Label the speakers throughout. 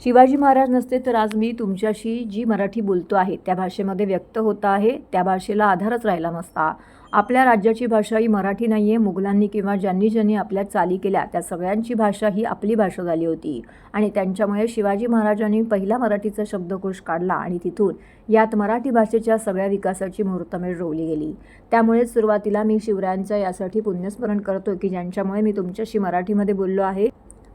Speaker 1: शिवाजी महाराज नसते तर आज मी तुमच्याशी जी मराठी बोलतो आहे त्या भाषेमध्ये व्यक्त होत आहे त्या भाषेला आधारच राहिला नसता. आपल्या राज्याची भाषा ही मराठी नाही आहे मुघलांनी किंवा ज्यांनी ज्यांनी आपल्या चाली केल्या त्या सगळ्यांची भाषा ही आपली भाषा झाली होती. आणि त्यांच्यामुळे शिवाजी महाराजांनी पहिला मराठीचा शब्दकोश काढला आणि तिथून यात मराठी भाषेच्या सगळ्या विकासाची मुहूर्तमेळ रोवली गेली. त्यामुळे सुरुवातीला मी शिवरायांचं यासाठी पुण्यस्मरण करतो की ज्यांच्यामुळे मी तुमच्याशी मराठीमध्ये बोललो आहे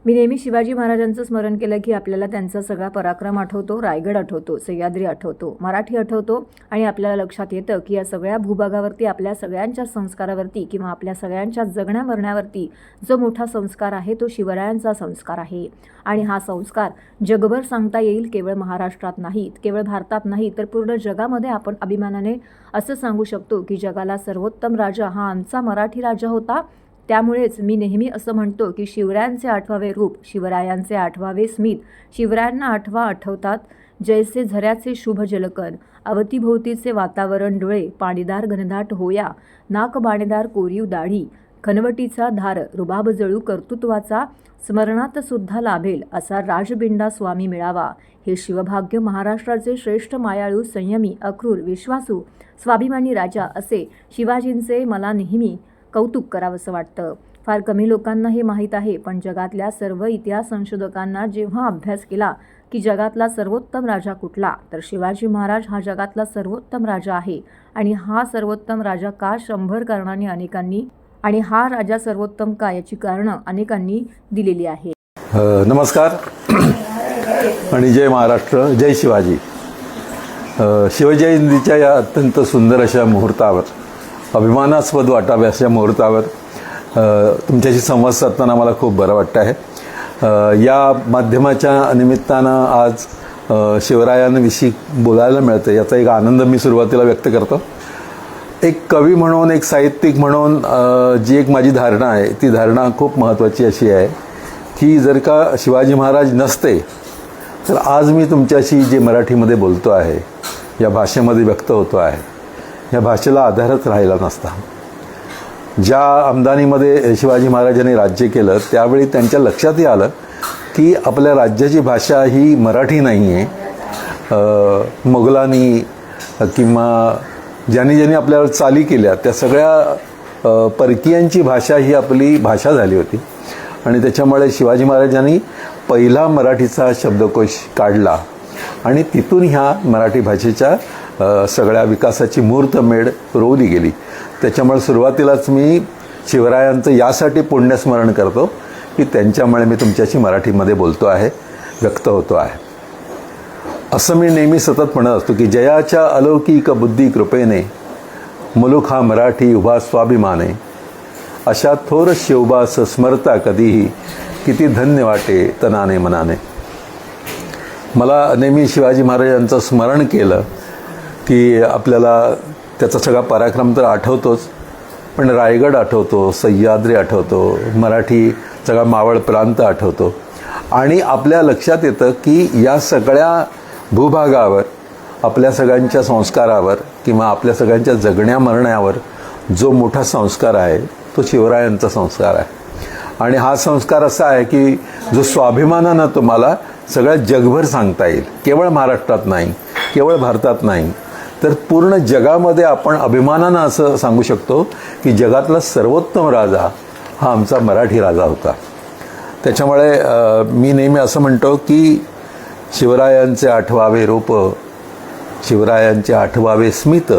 Speaker 1: मी नेहमी शिवाजी महाराजांचं स्मरण केलं की आपल्याला त्यांचा सगळा पराक्रम आठवतो रायगड आठवतो सह्याद्री आठवतो मराठी आठवतो आणि आपल्याला लक्षात येतं की या सगळ्या भूभागावरती आपल्या सगळ्यांच्या संस्कारावरती किंवा आपल्या सगळ्यांच्या जगण्या मरण्यावरती जो मोठा संस्कार आहे तो शिवरायांचा संस्कार आहे. आणि हा संस्कार जगभर सांगता येईल केवळ महाराष्ट्रात नाहीत केवळ भारतात नाही तर पूर्ण जगामध्ये आपण अभिमानाने असं सांगू शकतो की जगाला सर्वोत्तम राजा हा आमचा मराठी राजा होता. त्यामुळेच मी नेहमी असं म्हणतो की शिवरायांचे आठवावे रूप शिवरायांचे आठवावे स्मित. शिवरायांना आठवा आठवतात जैसे झऱ्याचे शुभ जलकन अवतीभोवतीचे वातावरण डोळे पाणीदार घनदाट होया नाक बाणेदार कोरीव दाढी खनवटीचा धार रुबाब जळू कर्तृत्वाचा स्मरणात सुद्धा लाभेल असा राजबिंडा स्वामी मिळावा. हे शिवभाग्य महाराष्ट्राचे श्रेष्ठ मायाळू संयमी अक्रूर विश्वासू स्वाभिमानी राजा असे शिवाजींचे मला नेहमी कौतुक करावंसं वाटतं. फार कमी लोकांना हे माहीत आहे पण जगातल्या सर्व इतिहास संशोधकांना जेव्हा अभ्यास केला की जगातला सर्वोत्तम राजा कुठला तर शिवाजी महाराज हा जगातला सर्वोत्तम राजा आहे. आणि हा सर्वोत्तम राजा का शंभर कारणाने अनेकांनी आणि हा राजा सर्वोत्तम का याची कारणं अनेकांनी दिलेली आहे
Speaker 2: नमस्कार. आणि जय महाराष्ट्र जय शिवाजी. शिवजयंतीच्या या अत्यंत सुंदर अशा मुहूर्तावर अभिमानास्पद वाटावे अशा मुहूर्तावर तुमच्याशी संवाद साधताना मला खूप बरं वाटतं आहे. या माध्यमाच्या निमित्तानं आज शिवरायांविषयी बोलायला मिळतं याचा एक आनंद मी सुरुवातीला व्यक्त करतो. एक कवी म्हणून एक साहित्यिक म्हणून जी एक माझी धारणा आहे ती धारणा खूप महत्त्वाची अशी आहे की जर का शिवाजी महाराज नसते तर आज मी तुमच्याशी जे मराठीमध्ये बोलतो आहे या भाषेमध्ये व्यक्त होतो आहे. या भाषेला आधारच राहिला नसता. ज्या आमदानीमध्ये शिवाजी महाराजांनी राज्य केलं त्यावेळी त्यांच्या लक्षातही आलं की आपल्या राज्याची भाषा ही मराठी नाही आहे मुघलांनी किंवा ज्यांनी ज्यांनी आपल्यावर चाली केल्या त्या सगळ्या परकीयांची भाषा ही आपली भाषा झाली होती. आणि त्याच्यामुळे शिवाजी महाराजांनी पहिला मराठीचा शब्दकोश काढला आणि तिथून ह्या मराठी भाषेच्या सगळ्या विकासाची मुहूर्तमेढ रोवली गेली. त्याच्यामुळे सुरुवातीलाच मी शिवरायांचं यासाठी पुण्यस्मरण करतो की त्यांच्यामुळे मी तुमच्याशी मराठीमध्ये बोलतो आहे व्यक्त होतो आहे. असं मी नेहमी सतत म्हणत असतो की जयाच्या अलौकिक बुद्धी कृपेने मुलुक हा मराठी उभा स्वाभिमाने अशा थोर शिवबास स्मरता कधीही किती धन्य वाटे तनाने मनाने. मला नेहमी शिवाजी महाराजांचं स्मरण केलं की आपल्याला त्याचा सगळा पराक्रम तर आठवतोच पण रायगड आठवतो सह्याद्री आठवतो मराठी सगळा मावळ प्रांत आठवतो. आणि आपल्या लक्षात येतं की या सगळ्या भूभागावर आपल्या सगळ्यांच्या संस्कारावर किंवा आपल्या सगळ्यांच्या जगण्या मरण्यावर जो मोठा संस्कार आहे तो शिवरायांचा संस्कार आहे. आणि हा संस्कार असा आहे की जो स्वाभिमानानं तुम्हाला सगळ्या जगभर सांगता येईल. केवळ महाराष्ट्रात नाही केवळ भारतात नाही तर पूर्ण जगामध्ये आपण अभिमानानं असं सांगू शकतो की जगातला सर्वोत्तम राजा हा आमचा मराठी राजा होता. त्याच्यामुळे मी नेहमी असं म्हणतो की शिवरायांचे आठवावे रूप शिवरायांचे आठवावे स्मित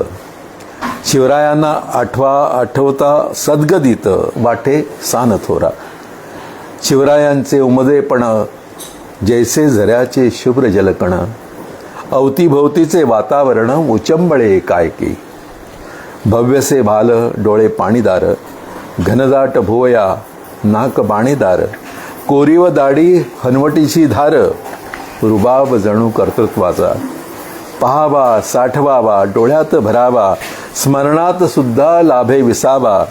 Speaker 2: शिवरायांना आठवा आठवता सद्गदित वाटे सान थोरा. शिवरायांचे उमदेपण जैसे झऱ्याचे शुभ्र जलकण अवतीभोवतीचे वातावरण उचंबळे कायकी. भव्यसे भाल डोळे पाणीदार घनदाट भुवया नाक बाणेदार कोरीव दाढी हनवटीची धार रुबाब जणू कर्तृत्वाचा. पहावा साठवावा डोळ्यात भरावा स्मरणात सुद्धा लाभे विसावा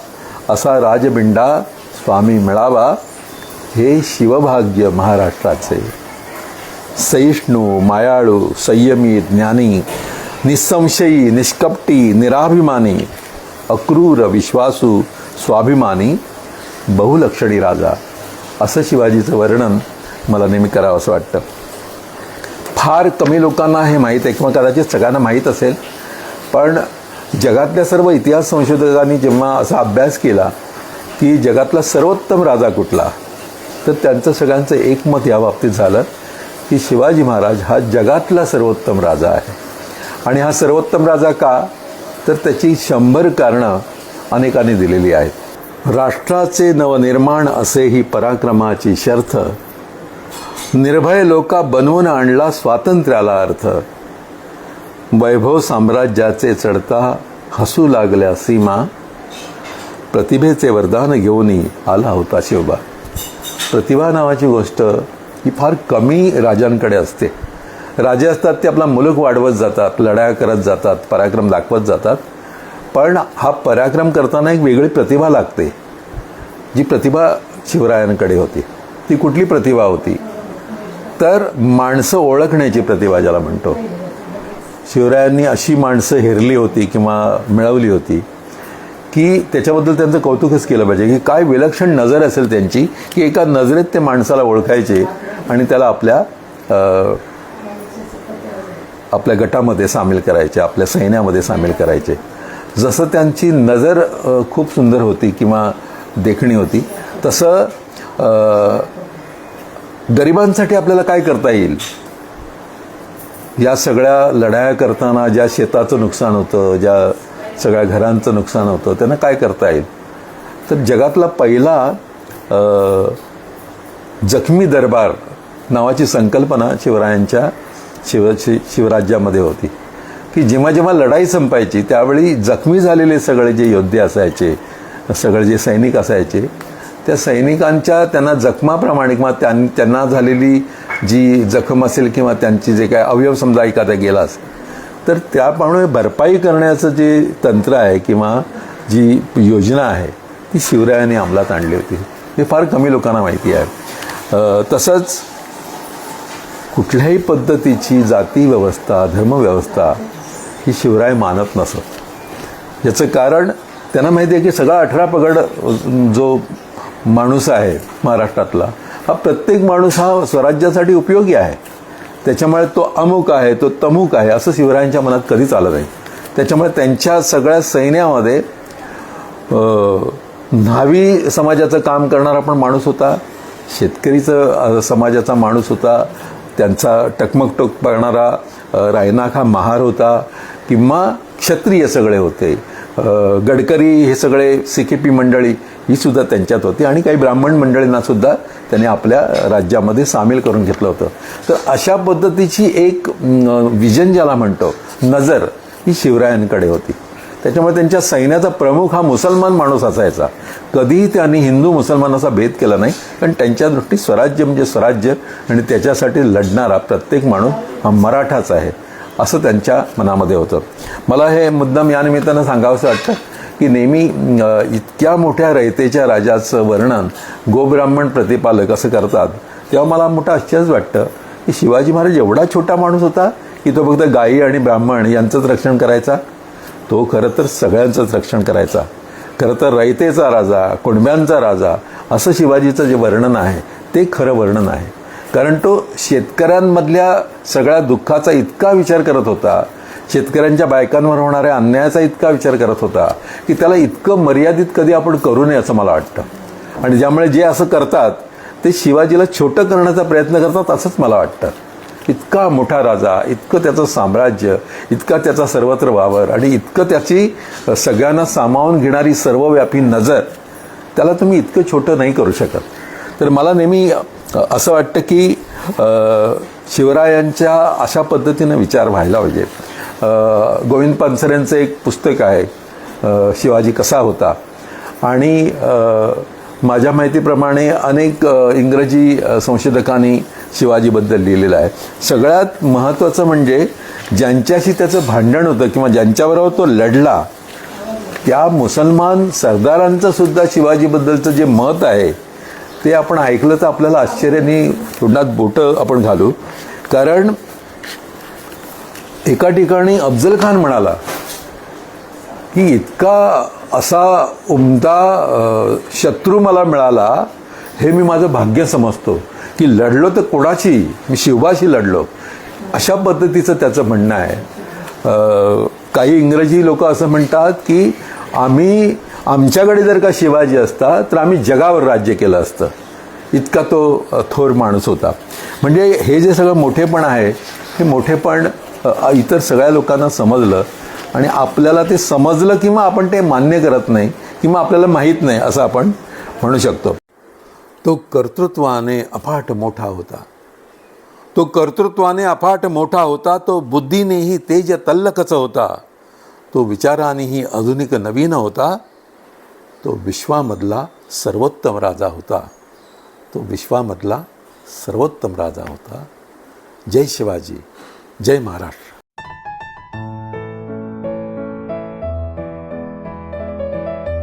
Speaker 2: असा राजबिंडा स्वामी मिळावा हे शिवभाग्य महाराष्ट्राचे. सहिष्णू मायाळू संयमी ज्ञानी निसंशयी निष्कपटी निराभिमानी अक्रूर विश्वासू स्वाभिमानी बहुलक्षणी राजा. असं शिवाजीचं वर्णन मला नेहमी करावं असं वाटतं. फार कमी लोकांना हे माहीत आहे किंवा कदाचित सगळ्यांना माहीत असेल पण जगातल्या सर्व इतिहास संशोधकांनी जेव्हा असा अभ्यास केला की जगातला सर्वोत्तम राजा कुठला तर त्यांचं सगळ्यांचं एकमत या बाबतीत झालं. की शिवाजी महाराज हा जगातला सर्वोत्तम राजा आहे. आणि हा सर्वोत्तम राजा का? तर त्याची शंभर कारणं अनेकांनी दिलेली आहेत. राष्ट्राचे नवनिर्माण असे ही पराक्रमाची शर्थ निर्भय लोका बनवून आणला स्वातंत्र्याला अर्थ. वैभव साम्राज्याचे चढता हसू लागल्या सीमा प्रतिभेचे वरदान घेऊन आला होता शिवबा प्रतिभा नावाची गोष्ट ही फार कमी राजांकडे असते. राजे असतात ते आपला मुलक वाढवत जातात लढाया करत जातात पराक्रम दाखवत जातात. पण हा पराक्रम करताना एक वेगळी प्रतिभा लागते. जी प्रतिभा शिवरायांकडे होती. ती कुठली प्रतिभा होती? तर माणसं ओळखण्याची प्रतिभा ज्याला म्हणतो. शिवरायांनी अशी माणसं हेरली होती किंवा मिळवली होती. की त्याच्याबद्दल त्यांचं कौतुकच केलं पाहिजे की काय विलक्षण नजर असेल त्यांची की एका नजरेत ते माणसाला ओळखायचे आणि त्याला आपल्या आपल्या गटामध्ये सामील करायचे आपल्या सैन्यामध्ये सामील करायचे. जसं त्यांची नजर खूप सुंदर होती किंवा देखणी होती तसं गरिबांसाठी आपल्याला काय करता येईल? या सगळ्या लढाया करताना ज्या शेताचं नुकसान होतं ज्या सगळ्या घरांचं नुकसान होतं. त्यांना काय करता येईल? तर जगातला पहिला जखमी दरबार नावाची संकल्पना शिवरायांच्या शिव शि शिवराज्यामध्ये होती. की जेव्हा जेव्हा लढाई संपायची त्यावेळी जखमी झालेले सगळे जे योद्धे असायचे सगळे जे सैनिक असायचे त्या सैनिकांच्या त्यांना जखमाप्रमाणे किंवा त्यां त्यांना झालेली जी जखम असेल किंवा त्यांची जे काय अवयव समजा एखादा गेला असेल तर त्याप्रमाणे भरपाई करण्याचं जे तंत्र आहे किंवा जी योजना आहे ती शिवरायांनी अंमलात आणली होती. हे फार कमी लोकांना माहिती आहे. तसंच कुठल्याही पद्धतीची जाती व्यवस्था धर्मव्यवस्था ही शिवराय मानत नसत. याचं कारण त्यांना माहिती आहे की सगळा अठरा पगड जो माणूस आहे महाराष्ट्रातला हा प्रत्येक माणूस हा स्वराज्यासाठी उपयोगी आहे. त्याच्यामुळे तो अमुक आहे तो तमुक आहे असं शिवरायांच्या मनात कधीच आलं नाही. त्याच्यामुळे त्यांच्या सगळ्या सैन्यामध्ये न्हावी समाजाचं काम करणारा पण माणूस होता शेतकरीचं समाजाचा माणूस होता त्यांचा टकमकटोक करणारा रायनाखा हा महार होता किंवा क्षत्रिय सगळे होते. गडकरी हे सगळे सी के पी मंडळी ही सुद्धा त्यांच्यात होती आणि काही ब्राह्मण मंडळींना सुद्धा त्यांनी आपल्या राज्यामध्ये सामील करून घेतलं होतं. तर अशा पद्धतीची एक विजन ज्याला म्हणतो नजर ही शिवरायांकडे होती. त्याच्यामुळे त्यांच्या सैन्याचा प्रमुख हा मुसलमान माणूस असायचा. कधीही त्यांनी हिंदू मुसलमान असा भेद केला नाही पण त्यांच्या दृष्टीत स्वराज्य म्हणजे स्वराज्य आणि त्याच्यासाठी लढणारा प्रत्येक माणूस हा मराठाच आहे. असं त्यांच्या मनामध्ये होतं. मला हे मुद्दाम या निमित्तानं सांगावंसं वाटतं की नेहमी इतक्या मोठ्या रयतेच्या राजाचं वर्णन गोब्राह्मण प्रतिपालक असं करतात तेव्हा मला मोठं आश्चर्यच वाटतं की शिवाजी महाराज एवढा छोटा माणूस होता की तो फक्त गायी आणि ब्राह्मण यांचंच रक्षण करायचा? तो खरं तर सगळ्यांचंच रक्षण करायचा. खरं तर रयतेचा राजा कुणब्यांचा राजा असं शिवाजीचं जे वर्णन आहे ते खरं वर्णन आहे. कारण तो शेतकऱ्यांमधल्या सगळ्या दुःखाचा इतका विचार करत होता शेतकऱ्यांच्या बायकांवर होणाऱ्या अन्यायाचा इतका विचार करत होता की त्याला इतकं मर्यादित कधी आपण करू नये असं मला वाटतं. आणि ज्यामुळे जे असं करतात ते शिवाजीला छोटं करण्याचा प्रयत्न करतात असंच मला वाटतं. इतका मोठा राजा इतकं त्याचं साम्राज्य इतका त्याचा सर्वत्र वावर आणि इतकं त्याची सगळ्यांना सामावून घेणारी सर्वव्यापी नजर त्याला तुम्ही इतकं छोटं नाही करू शकत. तर मला नेहमी असं वाटतं की शिवरायांच्या अशा पद्धतीनं विचार व्हायला पाहिजे. गोविंद पानसरेंचं एक पुस्तक आहे शिवाजी कसा होता? आणि माझ्या माहितीप्रमाणे अनेक इंग्रजी संशोधकांनी शिवाजीबद्दल लिहिलेलं आहे. सगळ्यात महत्त्वाचं म्हणजे ज्यांच्याशी त्याचं भांडण होतं किंवा ज्यांच्याबरोबर तो लढला त्या मुसलमान सरदारांचं सुद्धा शिवाजीबद्दलचं जे मत आहे ते आपण ऐकलं तर आपल्याला आश्चर्याने तोंडात बोटं आपण घालू. कारण एका ठिकाणी अफजल खान म्हणाला की इतका असा उमदा शत्रू मला मिळाला हे मी माझं भाग्य समजतो. की लढलो तर कोणाशी? मी शिवबाशी लढलो. अशा पद्धतीचं त्याचं म्हणणं आहे. काही इंग्रजी लोक असं म्हणतात की आम्ही आमच्याकडे जर का शिवाजी असता तर आम्ही जगावर राज्य केलं असतं. इतका तो थोर माणूस होता. म्हणजे हे जे सगळं मोठेपण आहे हे मोठेपण इतर सगळ्या लोकांना समजलं आणि आपल्याला ते समजलं किंवा आपण ते मान्य करत नाही किंवा आपल्याला माहीत नाही असं आपण म्हणू शकतो. तो कर्तृत्वाने अफाट मोठा होता. तो कर्तृत्वाने अफाट मोठा होता तो बुद्धीनेही तेज तल्लकच होता. तो विचारानेही आधुनिक नवीन होता. तो विश्वामधला सर्वोत्तम राजा होता. तो विश्वामधला सर्वोत्तम राजा होता. जय शिवाजी. जय महाराष्ट्र.